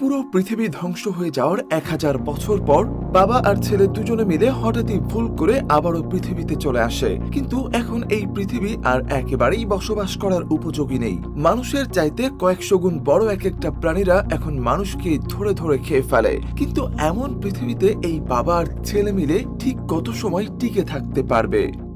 পুরো পৃথিবী ধ্বংস হয়ে যাওয়ার এক হাজার বছর পর বাবা আর ছেলে দুজনে মিলে হঠাৎই ভুল করে আবারও পৃথিবীতে চলে আসে। কিন্তু এখন এই পৃথিবী আর একেবারেই বসবাস করার উপযোগী নেই। মানুষের চাইতে কয়েকশো গুণ বড় এক একটা প্রাণীরা এখন মানুষকে ধরে ধরে খেয়ে ফেলে। কিন্তু এমন পৃথিবীতে এই বাবা আর ছেলে মিলে ঠিক কত সময় টিকে থাকতে পারবে?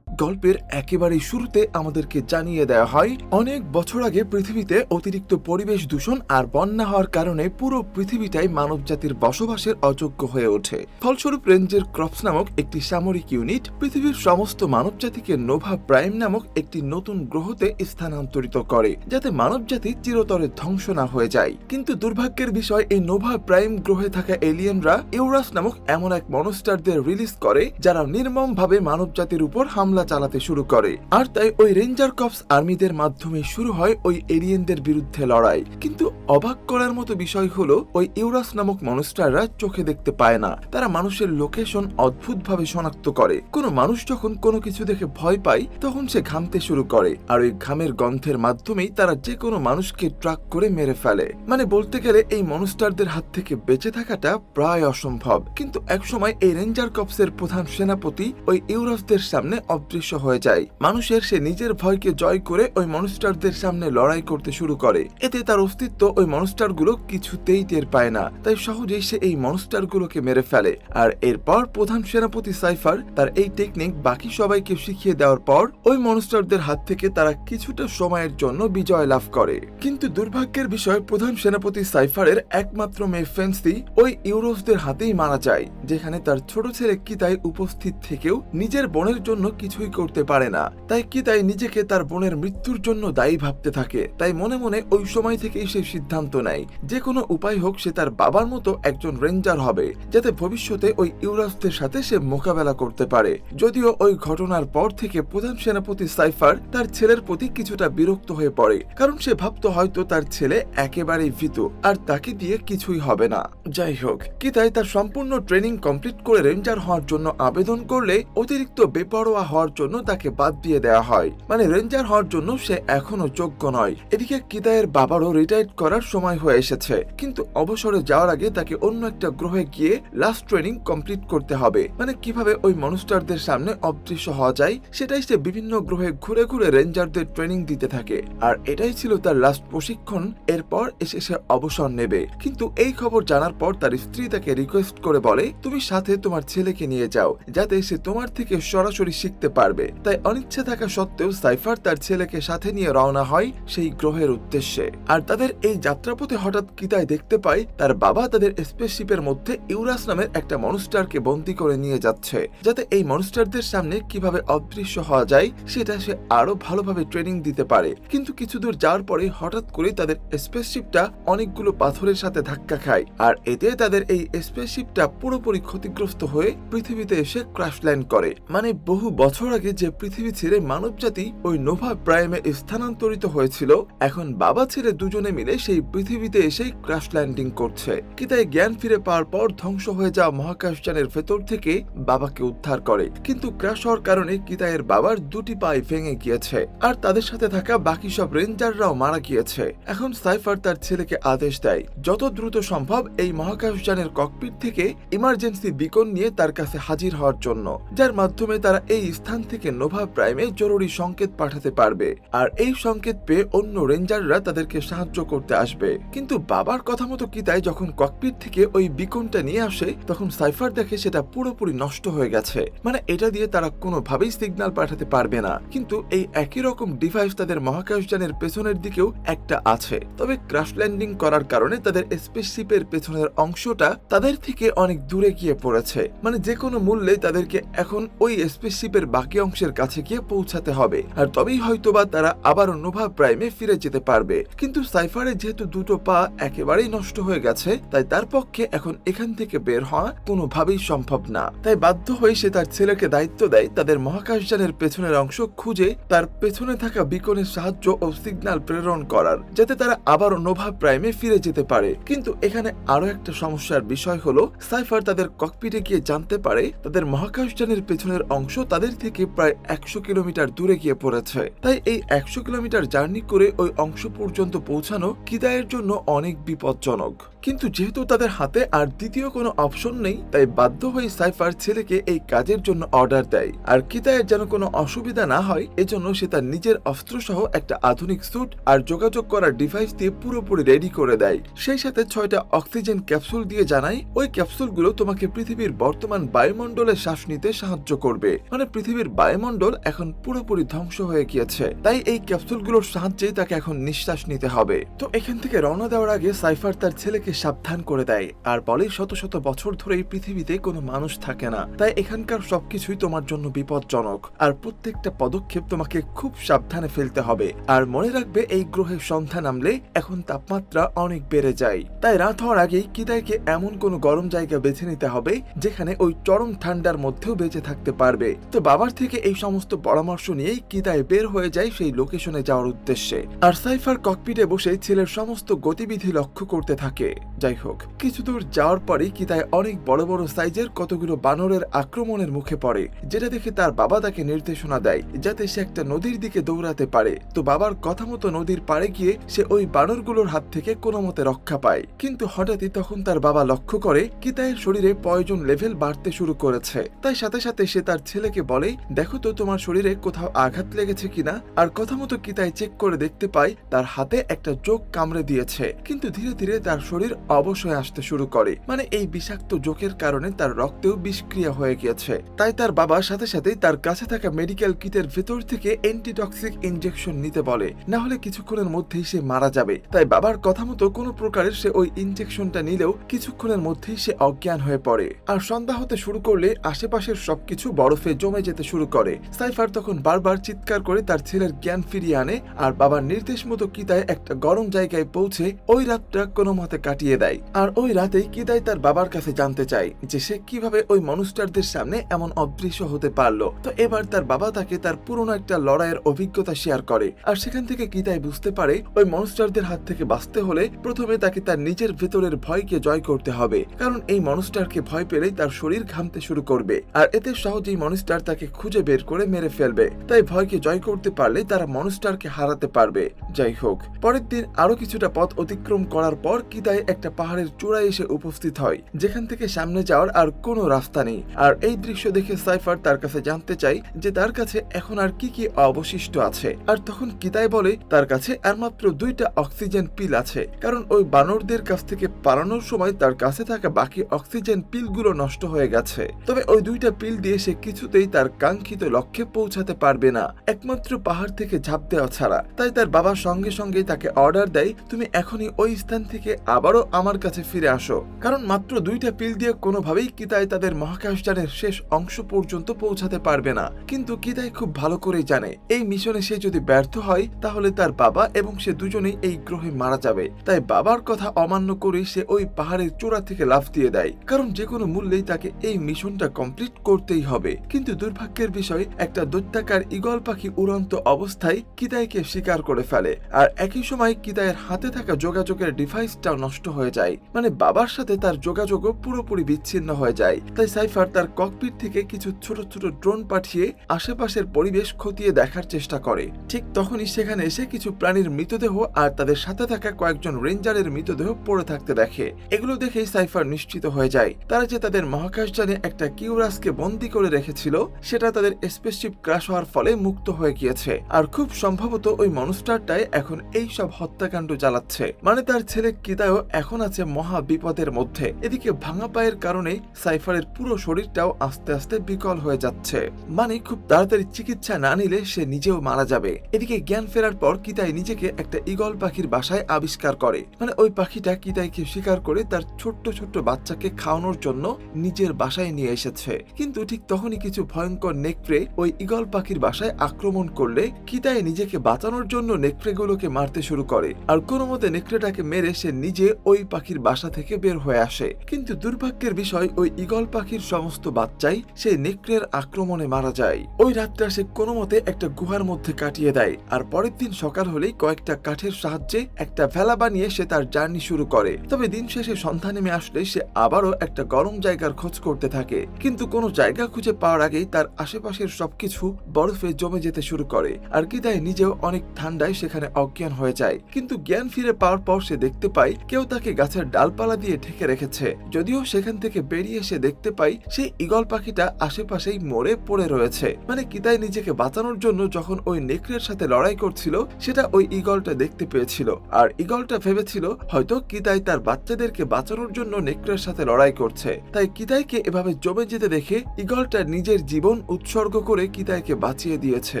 গল্পের একেবারে শুরুতে আমাদেরকে জানিয়ে দেওয়া হয়, অনেক বছর আগে পৃথিবীতে অতিরিক্ত পরিবেশ দূষণ আর বন্যা হওয়ার কারণে পুরো পৃথিবীটাই মানব জাতির বসবাসের অযোগ্য হয়ে ওঠে। ফলস্বরূপ রেঞ্জের ক্রপস নামক একটি সামরিক ইউনিট পৃথিবীর সমস্ত মানব জাতিকে নোভা প্রাইম নামক একটি নতুন গ্রহতে স্থানান্তরিত করে, যাতে মানব জাতি চিরতরে ধ্বংস না হয়ে যায়। কিন্তু দুর্ভাগ্যের বিষয়, এই নোভা প্রাইম গ্রহে থাকা এলিয়েনরা ইউরাস নামক এমন এক মনস্টারদের রিলিজ করে, যারা নির্মমভাবে মানব জাতির উপর হামলা চালাতে শুরু করে। আর তাই ওই রেঞ্জার কপস আর্মিদের মাধ্যমে শুরু হয় ওই এলিয়েনদের বিরুদ্ধে লড়াই। কিন্তু অবাক করার মতো বিষয় হলো, ওই ইউরাস নামক মনস্টাররা চোখে দেখতে পায় না। তারা মানুষের লোকেশন অদ্ভুতভাবে শনাক্ত করে। কোনো মানুষ যখন কোনো কিছু দেখে ভয় পায়, তখন সে ঘামতে শুরু করে। আর ওই ঘামের গন্ধের মাধ্যমেই তারা যে কোনো মানুষকে ট্রাক করে মেরে ফেলে। মানে বলতে গেলে, এই মনস্টারদের হাত থেকে বেঁচে থাকাটা প্রায় অসম্ভব। কিন্তু একসময় এই রেঞ্জার কপসের প্রধান সেনাপতি ওই ইউরোপদের সামনে অদৃশ্য হয়ে যায়। মানুষের সে নিজের ভয়কে জয় করে ওই মনস্টারদের সামনে লড়াই করতে শুরু করে। এতে তার অস্তিত্ব ওই মনস্টারগুলো কিছুতেই টের পায় না। তাই সহজেই সে এই মনস্টারগুলোকে মেরে ফেলে। আর এরপর প্রধান সেনাপতি সাইফার তার এই টেকনিক বাকি সবাইকে শিখিয়ে দেওয়ার পর ওই মনস্টারদের হাত থেকে তারা কিছুটা সময়ের জন্য বিজয় লাভ করে। কিন্তু দুর্ভাগ্যের বিষয়, প্রধান সেনাপতি সাইফারের একমাত্র মেয়ে ফেন্সি ওই ইউরোসদের হাতেই মারা যায়, যেখানে তার ছোট ছেলে কিতাই উপস্থিত থেকেও নিজের বোনের জন্য কিছুই করতে পারে না। তাই কিতাই নিজেকে তার বোনের মৃত্যুর জন্য দায়ী ভাবতে থাকে। তাই মনে মনে ওই সময় থেকেই সে সিদ্ধান্ত নেয়। যে কোনো উপায় হোক সে তার বাবার মতো একজন রেঞ্জার হবে, যাতে ভবিষ্যতে ওই ইউরাসদের সাথে সে মোকাবেলা করতে পারে। যদিও ওই ঘটনার পর থেকে প্রধান সেনাপতি সাইফার তার ছেলের প্রতি কিছুটা বিরক্ত হয়ে পড়ে, কারণ সে ভাবতো হয়তো তার ছেলে একেবারেই ভীতু, আর তাকে দিয়ে কিছুই হবে না। যাই হোক কিতাই তার সম্পূর্ণ ট্রেনিং কমপ্লিট করে রেঞ্জার হওয়ার জন্য আবেদন করলে অতিরিক্ত বেপরোয়া হওয়ার জন্য তাকে বাদ দিয়ে দেওয়া হয়। মানে রেঞ্জার হওয়ার জন্য সে এখনও যোগ্য নয়। এদিকে কিতায়ের বাবারও রিটায়ার্ড করার সময় হয়ে এসেছে। কিন্তু অবসরে যাওয়ার আগে তাকে অন্য একটা গ্রহে গিয়ে লাস্ট ট্রেনিং কমপ্লিট করতে হবে। মানে কীভাবে ওই মনস্টারদের সামনে অদৃশ্য হওয়া যায়, সেটাই সে বিভিন্ন গ্রহে ঘুরে ঘুরে রেঞ্জারদের ট্রেনিং দিতে থাকে। আর এটাই ছিল তার লাস্ট প্রশিক্ষণ। এরপর এসে সে অবসর নেবে। কিন্তু এই খবর জানার পর তার স্ত্রী তাকে রিকোয়েস্ট করে বলে, তুমি সাথে তোমার ছেলেকে নিয়ে যাও, যাতে সে তোমার থেকে সরাসরি শিখতে পারবে। তাই অনিচ্ছা থাকা সত্ত্বেও সাইফার তার ছেলেকে সাথে নিয়ে রওনা হয় সেই গ্রহের উদ্দেশ্যে। আর তাদের এই যাত্রাপথে হঠাৎ কিতায় দেখতে পায়, তার বাবা তাদের স্পেসশিপের মধ্যে ইউরাস নামের একটা মনস্টারকে বন্দি করে নিয়ে যাচ্ছে, যাতে এই মনস্টারদের সামনে কীভাবে অদৃশ্য হওয়া যায়, সেটা সে আরও ভালোভাবে ট্রেনিং দিতে পারে। কিন্তু কিছু দূর যাওয়ার পরে হঠাৎ করে তাদের স্পেসশিপটা অনেকগুলো পাথরের সাথে ধাক্কা খায়, আর এতে তাদের এই স্পেসশিপটা পুরোপুরি ক্ষতিগ্রস্ত হয়ে পৃথিবীতে এসে ক্রাশ ল্যান্ড করে। মানে বহু বছর আগে যে পৃথিবী ছেড়ে মানবজাতি ওই নোভা প্রাইমে স্থানান্তরিত হয়েছিল, এখন বাবা ছেলে দুজনে মিলে সেই পৃথিবীতে এসে ক্রাশ ল্যান্ডিং করছে। কিতাই জ্ঞান ফিরে পাওয়ার পর ধ্বংস হয়ে যাওয়া মহাকাশযানের ভেতর থেকে বাবাকে উদ্ধার করে। কিন্তু ক্রাশ হওয়ার কারণে কিতায়ের বাবার দুটি পায়ে ভেঙে গিয়েছে। আর তাদের সাথে থাকা বাকি সব রেঞ্জাররাও মারা গিয়েছে। এখন সাইফার তার ছেলেকে আদেশ দেয়, যত দ্রুত সম্ভব এই মহাকাশযানের ককপিট থেকে ইমার্জেন্সি বিকন নিয়ে তার কাছে হাজির হওয়ার জন্য। যার মাধ্যমে তারা এই স্থান থেকে নোভা প্রাইমে জরুরি সংকেত পাঠাতে পারবে। আর এই সংকেত পেয়ে অন্য রেঞ্জাররা তাদেরকে সাহায্য করতে আসবে। কিন্তু বাবার কথা মতো কিতাই যখন ককপিট থেকে ওই বিকনটা নিয়ে আসে, তখন সাইফার দেখে সেটা পুরোপুরি নষ্ট হয়ে গেছে। মানে এটা দিয়ে তারা কোনোভাবেই সিগন্যাল পাঠাতে পারবে না। কিন্তু এই একই রকম ডিভাইস তাদের মহাকাশযানের পেছনের দিকেও একটা আছে। তবে ক্রাশ ল্যান্ডিং করার কারণে তাদের স্পেসশিপের পেছনের অংশটা তাদের থেকে অনেক দূরে গিয়ে পড়েছে। মানে যে কোনো মূল্যে তাদেরকে এখন ওই স্পেসশিপের বাকি অংশের কাছে গিয়ে পৌঁছাতে হবে। আর তবেই হয়তোবা তারা আবার নোভা প্রাইমে ফিরে যেতে পারবে। কিন্তু সাইফারের যেহেতু দুটো পা একেবারেই নষ্ট হয়ে গেছে, তাই তার পক্ষে এখন এখান থেকে বের হওয়া কোনোভাবেই সম্ভব না। তাই বাধ্য হয়ে সে তার ছেলেকে দায়িত্ব দেয় তাদের মহাকাশযানের পেছনের অংশ খুঁজে তার পেছনে থাকা বিকনের সাহায্য ও সিগন্যাল প্রেরণ করার, যাতে তারা আবারও নোভা প্রাইমে ফিরে যেতে পারে। কিন্তু এখানে আরও একটা সমস্যার বিষয় হলো, সাইফার তাদের ককপিটে গিয়ে জানতে পারে তাদের মহাকাশযানের পেছনের অংশ তাদের থেকে থেকে প্রায় একশো কিলোমিটার দূরে গিয়ে পড়েছে। তাই এই একশো কিলোমিটার জার্নি করে ওই অংশ পর্যন্ত পৌঁছানো কিদায়ের জন্য অনেক বিপজ্জনক। কিন্তু যেহেতু তাদের হাতে আর দ্বিতীয় কোনো অপশন নেই, তাই বাধ্য হয়ে সাইফার ছেলেকে এই কাজের জন্য অর্ডার দেয়। আর কিতায়ের যেন কোনো অসুবিধা না হয়, এজন্য সে তার নিজের অস্ত্র সহ একটা আধুনিক স্যুট আর যোগাযোগ করার ডিভাইস দিয়ে পুরোপুরি রেডি করে দেয়। সেই সাথে ছয়টা অক্সিজেন ক্যাপসুল দিয়ে জানায়, ওই ক্যাপসুলগুলো তোমাকে পৃথিবীর বর্তমান বায়ুমণ্ডলে শ্বাস নিতে সাহায্য করবে। মানে পৃথিবীর বায়ুমণ্ডল এখন পুরোপুরি ধ্বংস হয়ে গিয়েছে। তাই এই ক্যাপসুলগুলোর সাহায্যেই তাকে এখন নিঃশ্বাস নিতে হবে। তো এখান থেকে রওনা দেওয়ার আগে সাইফার তার ছেলেকে সাবধান করে দেয়। আর বলে, শত শত বছর ধরে এই পৃথিবীতে কোনো মানুষ থাকে না। তাই এখানকার সবকিছুই তোমার জন্য বিপজ্জনক। আর প্রত্যেকটা পদক্ষেপ তোমাকে খুব সাবধানে ফেলতে হবে। আর মনে রাখবে, এই গ্রহের সন্ধ্যা নামলে এখন তাপমাত্রা অনেক বেড়ে যায়। তাই রাত হওয়ার আগেই কিদাইকে এমন কোনো গরম জায়গা বেছে নিতে হবে, যেখানে ওই চরম ঠান্ডার মধ্যেও বেঁচে থাকতে পারবে। তো বাবার থেকে এই সমস্ত পরামর্শ নিয়েই কিদাই বের হয়ে যায় সেই লোকেশনে যাওয়ার উদ্দেশ্যে। আর সাইফার ককপিটে বসে ছেলের সমস্ত গতিবিধি লক্ষ্য করতে থাকে। যাই হোক, কিছু দূর যাওয়ার পরেই কিতাই অনেক বড় বড় সাইজের কতগুলো বানরের আক্রমণের মুখে পড়ে, যেটা দেখে তার বাবা তাকে নির্দেশনা দেয়, যাতে সে একটা নদীর দিকে দৌড়াতে পারে। তো বাবার কথা মতো নদীর পাড়ে গিয়ে সে ওই বানরগুলোর হাত থেকে কোনো মতে রক্ষা পায়। কিন্তু হঠাৎই তখন তার বাবা লক্ষ্য করে কিতায়ের শরীরে পয়জন লেভেল বাড়তে শুরু করেছে। তাই সাথে সাথে সে তার ছেলেকে বলে দেখো তো তোমার শরীরে কোথাও আঘাত লেগেছে কিনা, আর কথা মতো কিতাই চেক করে দেখতে পাই, তার হাতে একটা জোক কামড়ে দিয়েছে। কিন্তু ধীরে ধীরে তার শরীর অবশ্যই আসতে শুরু করে। মানে এই বিষাক্ত জোকের কারণে তার রক্তেও বিষক্রিয়া হয়ে গিয়েছে। তাই তার বাবা সাথে সাথে তার কাছে থাকা মেডিকেল কিটের ভেতর থেকে অ্যান্টিটক্সিক ইনজেকশন নিতে বলে। না হলে কিছুক্ষণের মধ্যেই সে মারা যাবে। তাই বাবার কথা মতো কোনো প্রকারের সে ওই ইনজেকশনটা নিলেও কিছুক্ষণের মধ্যেই সে অজ্ঞান হয়ে পড়ে। আর সন্ধ্যা হতে শুরু করলে আশেপাশের সবকিছু বরফে জমে যেতে শুরু করে। সাইফার তখন বারবার চিৎকার করে তার ছেলের জ্ঞান ফিরিয়ে আনে আর বাবার নির্দেশ মতো কিতায় একটা গরম জায়গায় পৌঁছে ওই রাতটা কোনো মতে কাটিয়ে দেয়। আর ওই রাতেই কিদাই তার বাবার কাছে জানতে চায় যে সে কীভাবে ওই মনুষ্টারদের সামনে এমন অদৃশ্য হতে পারল। তো এবার তার বাবা তাকে তার পুরনো একটা লড়াইয়ের অভিজ্ঞতা শেয়ার করে আর সেখান থেকে কিদাই বুঝতে পারে ওই মনুষ্টারদের হাত থেকে বাঁচতে হলে প্রথমে তাকে তার নিজের ভেতরের ভয়কে জয় করতে হবে। কারণ এই মনুষ্টারকে ভয় পেলেই তার শরীর ঘামতে শুরু করবে। আর এতে সহজেই মনুষ্টার তাকে খুঁজে বের করে মেরে ফেলবে। তাই ভয়কে জয় করতে পারলে তারা মনুষ্টারকে হারাতে পারবে। যাই হোক, পরের দিন আরও কিছুটা পথ অতিক্রম করার পর কিদাই একটা পাহাড়ের চূড়ায় এসে উপস্থিত হয়, যেখান থেকে সামনে যাওয়ার আর কোনো রাস্তা নেই। আর এই দৃশ্য দেখে সাইফার তার কাছে জানতে চাই যে তার কাছে এখন আর কি কি অবশিষ্ট আছে। আর তখন কিতাই বলে, তার কাছে আর মাত্র দুইটা অক্সিজেন পিল আছে। কারণ ওই বানরদের কাছ থেকে পালানোর সময় তার কাছে থাকা বাকি অক্সিজেন পিলগুলো নষ্ট হয়ে গেছে। তবে ওই দুইটা পিল দিয়ে সে কিছুতেই তার কাঙ্ক্ষিত লক্ষ্যে পৌঁছাতে পারবে না। একমাত্র পাহাড় থেকে ঝাঁপ দেওয়া ছাড়া। তাই তার বাবা সঙ্গে সঙ্গে তাকে অর্ডার দেয়, তুমি এখনই ওই স্থান থেকে আবারও আমার কাছে ফিরে আসো। কারণ মাত্র দুইটা পিল দিয়ে কোনোভাবেই কিতাই তাদের মহাকাশযানের শেষ অংশ পর্যন্ত পৌঁছাতে পারবে না। কিন্তু কিতাই খুব ভালো করে জানে, এই মিশনে সে যদি ব্যর্থ হয়, তাহলে তার বাবা এবং সে দুজনেই এই গ্রহে মারা যাবে। তাই বাবার কথা অমান্য করে সে ওই পাহাড়ের চূড়া থেকে লাফ দিয়ে দেয়। কারণ যে কোনো মূল্যেই তাকে এই মিশনটা কমপ্লিট করতেই হবে। কিন্তু দুর্ভাগ্যের বিষয়, একটা দৈত্যাকার ইগল পাখি উড়ন্ত অবস্থায় কিতাইকে শিকার করে ফেলে। আর একই সময় কিতাইয়ের হাতে থাকা যোগাযোগের ডিভাইসটাও নষ্ট হয়ে যায়। মানে বাবার সাথে তার যোগাযোগও পুরোপুরি বিচ্ছিন্ন হয়ে যায়। তাই সাইফার তার ককপিট থেকে কিছু ছোট ছোট ড্রোন পাঠিয়ে আশেপাশের পরিবেশ খতিয়ে দেখার চেষ্টা করে। ঠিক তখনই সেখানে এসে কিছু প্রাণীর মৃতদেহ আর তাদের সাথে থাকা কয়েকজন রেঞ্জারের মৃতদেহ পড়ে থাকতে দেখে। এগুলো দেখেই সাইফার নিশ্চিত হয়ে যায়। তারা যে তাদের মহাকাশযানে একটা কিউরাসকে বন্দি করে রেখেছিল, সেটা তাদের স্পেসশিপ ক্রাশ হওয়ার ফলে মুক্ত হয়ে গিয়েছে। আর খুব সম্ভবত ওই মনস্টারটাই এখন এই সব হত্যাকাণ্ড চালাচ্ছে মানে তার ছেলে কিদায়ও এখন আছে মহা বিপদের মধ্যে। এদিকে ভাঙা পায়ের কারণে সাইফারের পুরো শরীরটাও আস্তে আস্তে বিকল হয়ে যাচ্ছে। মানে খুব তাড়াতাড়ি চিকিৎসা না নিলে সে নিজেও মারা যাবে। এদিকে জ্ঞান ফেরার পর কিতাই নিজেকে একটা ইগল পাখির বাসায় আবিষ্কার করে। মানে ওই পাখিটা কিতাইকে শিকার করে তার ছোট্ট ছোট্ট বাচ্চাকে খাওয়ানোর জন্য নিজের বাসায় নিয়ে এসেছে। কিন্তু ঠিক তখনই কিছু ভয়ঙ্কর নেকড়ে ওই ইগল পাখির বাসায় আক্রমণ করলে কিতাই নিজেকে বাঁচানোর জন্য নেকড়েগুলোকে মারতে শুরু করে। আর কোনো মতে নেকড়েটাকে মেরে সে নিজে ওই পাখির বাসা থেকে বের হয়ে আসে। কিন্তু দুর্ভাগ্যের বিষয়, ওই ইগল পাখির সমস্ত বাচ্চাই সেই নেকড়ের আক্রমণে মারা যায়। ওই রাতটা সে কোনো মতে একটা গুহার মধ্যে কাটিয়ে দেয়। আর পরের দিন সকাল হলেই কয়েকটা কাঠের সাহায্যে একটা ভেলা বানিয়ে সে তার জার্নি শুরু করে। তবে দিন শেষে সন্ধ্যা নেমে আসলে সে আবারও একটা গরম জায়গার খোঁজ করতে থাকে। কিন্তু কোনো জায়গা খুঁজে পাওয়ার আগেই তার আশেপাশের সবকিছু বরফে জমে যেতে শুরু করে। আর কিতাই নিজেও অনেক ঠান্ডায় সেখানে অজ্ঞান হয়ে যায়। কিন্তু জ্ঞান ফিরে পাওয়ার পর সে দেখতে পায়, কেউ তাকে গাছের ডালপালা দিয়ে ঢেকে রেখেছে। যদিও সেখান থেকে বেরিয়ে এসে দেখতে পাই, সেই ঈগল পাখিটা আশেপাশেই মরে পড়ে রয়েছে। মানে কিতাই নিজেকে বাঁচানোর জন্য যখন ওই নেকড়ের সাথে লড়াই করছিল, সেটা ওই ঈগলটা দেখতে পেয়েছিল। আর ঈগলটা ভেবেছিল, হয়তো কিতাই তার বাচ্চাদেরকে বাঁচানোর জন্য নেকড়ের সাথে লড়াই করছে। তাই কিতাইকে এভাবে জমে যেতে দেখে ঈগলটা নিজের জীবন উৎসর্গ করে কিতাইকে বাঁচিয়ে দিয়েছে।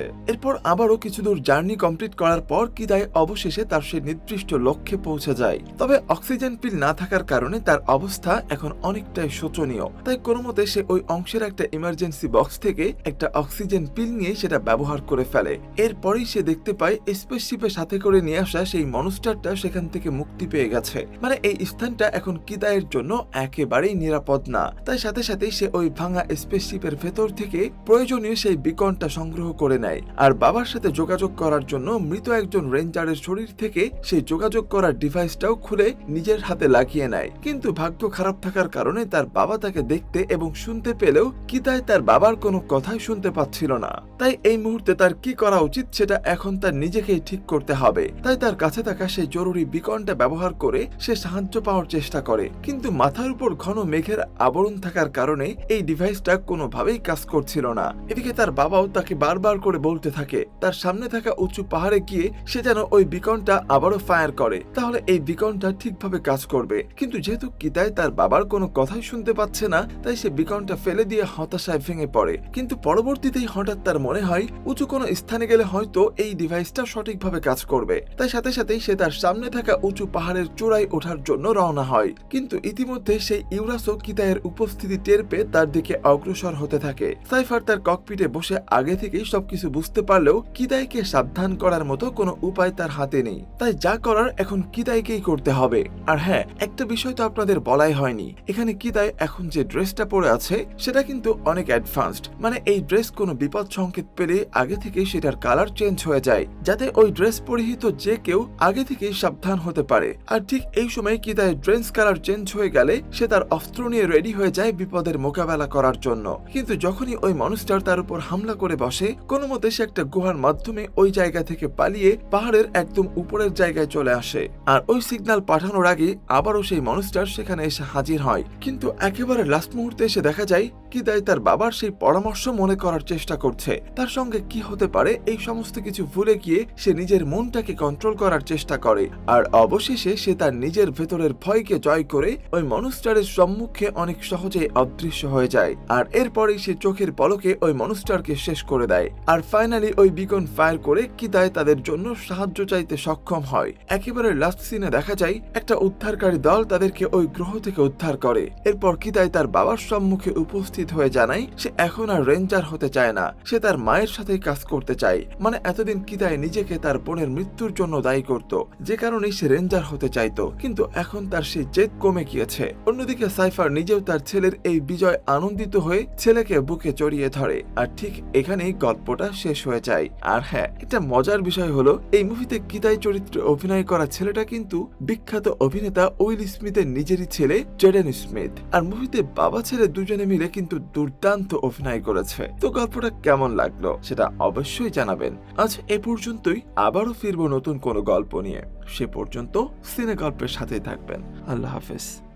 এরপর আবারও কিছু দূর জার্নি কমপ্লিট করার পর কিতাই অবশেষে তার সেই নির্দিষ্ট লক্ষ্যে পৌঁছে যায়। তবে অক্সিজেন পিল না থাকার কারণে তার অবস্থা এখন অনেকটাই শোচনীয়। তাই কোনো মতে সে ওই অংশের একটা ইমার্জেন্সি বক্স থেকে একটা অক্সিজেন পিল নিয়ে সেটা ব্যবহার করে ফেলে। এরপরেই সে দেখতে পায় স্পেসশিপে সাথে করে নিয়ে আসা সেই মনস্টারটা সেখান থেকে মুক্তি পেয়ে গেছে। মানে এই স্থানটা এখন কিদায়ের জন্য একেবারেই নিরাপদ না। তাই সাথে সাথেই সে ওই ভাঙা স্পেসশিপের ভেতর থেকে প্রয়োজনীয় সেই বিকনটা সংগ্রহ করে নেয়। আর বাবার সাথে যোগাযোগ করার জন্য মৃত একজন রেঞ্জারের শরীর থেকে সেই যোগাযোগ করার ডিভাইসটাও খুলে নিজের হাতে লাগিয়ে নেয়। কিন্তু ভাগ্য খারাপ থাকার কারণে তার বাবা তাকে দেখতে এবং শুনতে পেলেও কিতায় তার বাবার কোনো কথাই শুনতে পাচ্ছিল না। তাই এই মুহূর্তে তার কি করা উচিত সেটা এখন তার নিজেকেই ঠিক করতে হবে। তাই তার কাছে থাকা সেই জরুরি বিকনটা ব্যবহার করে সে সাহায্য পাওয়ার চেষ্টা করে। কিন্তু মাথার উপর ঘন মেঘের আবরণ থাকার কারণে এই ডিভাইসটা কোনোভাবেই কাজ করছিল না। এদিকে তার বাবাও তাকে বারবার করে বলতে থাকে। তার সামনে থাকা উঁচু পাহাড়ে গিয়ে সে যেন ওই বিকনটা আবারও ফায়ার করে। তাহলে এই বিকনটা ঠিকভাবে কাজ করবে। কিন্তু যেহেতু কিতায় তার বাবার কোনো কথাই শুনতে পাচ্ছে না, তাই সে বিকনটা ফেলে দিয়ে হতাশায় ভেঙে পড়ে। কিন্তু পরবর্তীতেই হঠাৎ তার মনে হয়, উঁচু কোনো স্থানে গেলে হয়তো এই ডিভাইসটা সঠিকভাবে কাজ করবে। তাই সাথে সাথেই সে তার সামনে থাকা উঁচু পাহাড়ের চূড়ায় ওঠার জন্য রওনা হয়। কিন্তু ইতিমধ্যে সেই ইউরাসও কিতায়ের উপস্থিতি টের পেয়ে তার দিকে অগ্রসর হতে থাকে। সাইফার তার ককপিটে বসে আগে থেকেই সবকিছু বুঝতে পারলেও কিদাইকে সাবধান করার মতো কোনো উপায় তার হাতে নেই। তাই যা করার এখন কিদাইকেই করতে হবে। আর হ্যাঁ একটা বিষয় তো আপনাদের বলাই হয়নি। এখানে কিদাই এখন যে ড্রেসটা পরে আছে, সেটা কিন্তু অনেক অ্যাডভান্সড মানে এই ড্রেস কোনো বিপদ সংকেত পেলে আগে থেকেই সেটার কালার চেঞ্জ হয়ে যায়, যাতে ওই ড্রেস পরিহিত যে কেউ আগে থেকেই সাবধান হতে পারে। আর ঠিক এই সময় কিদায়ের ড্রেস কালার চেঞ্জ হয়ে গেলে সে তার অস্ত্র নিয়ে রেডি হয়ে যায় বিপদের মোকাবেলা করার জন্য। কিন্তু যখনই ওই মানুষটার তার উপর হামলা করে বসে। কোনো মতে সে একটা গুহার মাধ্যমে ওই জায়গা থেকে পালিয়ে পাহাড়ের একদম উপরের জায়গায় চলে আসে। আর ওই সিগনাল পাঠানোর আগে আবারও সেই মানুষটার সেখানে এসে হাজির হয়। কিন্তু একেবারে লাস্ট মুহূর্তে এসে দেখা যায় কিদাই তার বাবার সেই পরামর্শ মনে করার চেষ্টা করছে? তার সঙ্গে কি হতে পারে? এই সমস্ত কিছু ভুলে গিয়ে সে নিজের মনটাকে কন্ট্রোল করার চেষ্টা করে। আর অবশেষে সে তার নিজের ভেতরের ভয়কে জয় করে ওই মনস্টারের সম্মুখে অনেক সহজেই অদৃশ্য হয়ে যায়। আর এরপরেই সে চোখের পলকে ওই মনস্টারকে শেষ করে দেয়। আর ফাইনালি ওই বিকন ফায়ার করে কিদায় তাদের জন্য সাহায্য চাইতে সক্ষম হয়। একেবারে লাস্ট সিনে দেখা যায়, একটা উদ্ধারকারী দল তাদেরকে ওই গ্রহ থেকে উদ্ধার করে। এরপর কিদায় তার বাবার সম্মুখে উপস্থিত হয়ে জানায় সে এখন আর রেঞ্জার হতে চায় না। সে তার মায়ের সাথে কাজ করতে চায়। মানে এতদিন কিদায় নিজেকে তার বোনের মৃত্যুর জন্য দায়ী করত। যে কারণে সে রেঞ্জার হতে চাইতো। কিন্তু এখন তার সেই জেদ কমে গিয়েছে। অন্যদিকে সাইফার নিজেও তার ছেলের এই বিজয় আনন্দিত হয়ে ছেলেকে বুকে জড়িয়ে ধরে। আর ঠিক এখানেই গল্পটা শেষ হয়ে যায়। আর হ্যাঁ একটা মজার বিষয় হলো, এই মুভিতে কিতাই চরিত্রে অভিনয় করা ছেলেটা কিন্তু বিখ্যাত অভিনেতা উইল স্মিথের নিজেরই ছেলে জেডেন স্মিথ। আর মুভিতে বাবা ছেলে দুজনে মিলে কিন্তু দুর্দান্ত অভিনয় করেছে। তো গল্পটা কেমন লাগল সেটা অবশ্যই জানাবেন। আজ এ পর্যন্তই, আবারও ফিরবো নতুন কোনো গল্প নিয়ে। সে পর্যন্ত সিনে গল্পের সাথেই থাকবেন। আল্লাহ হাফেজ।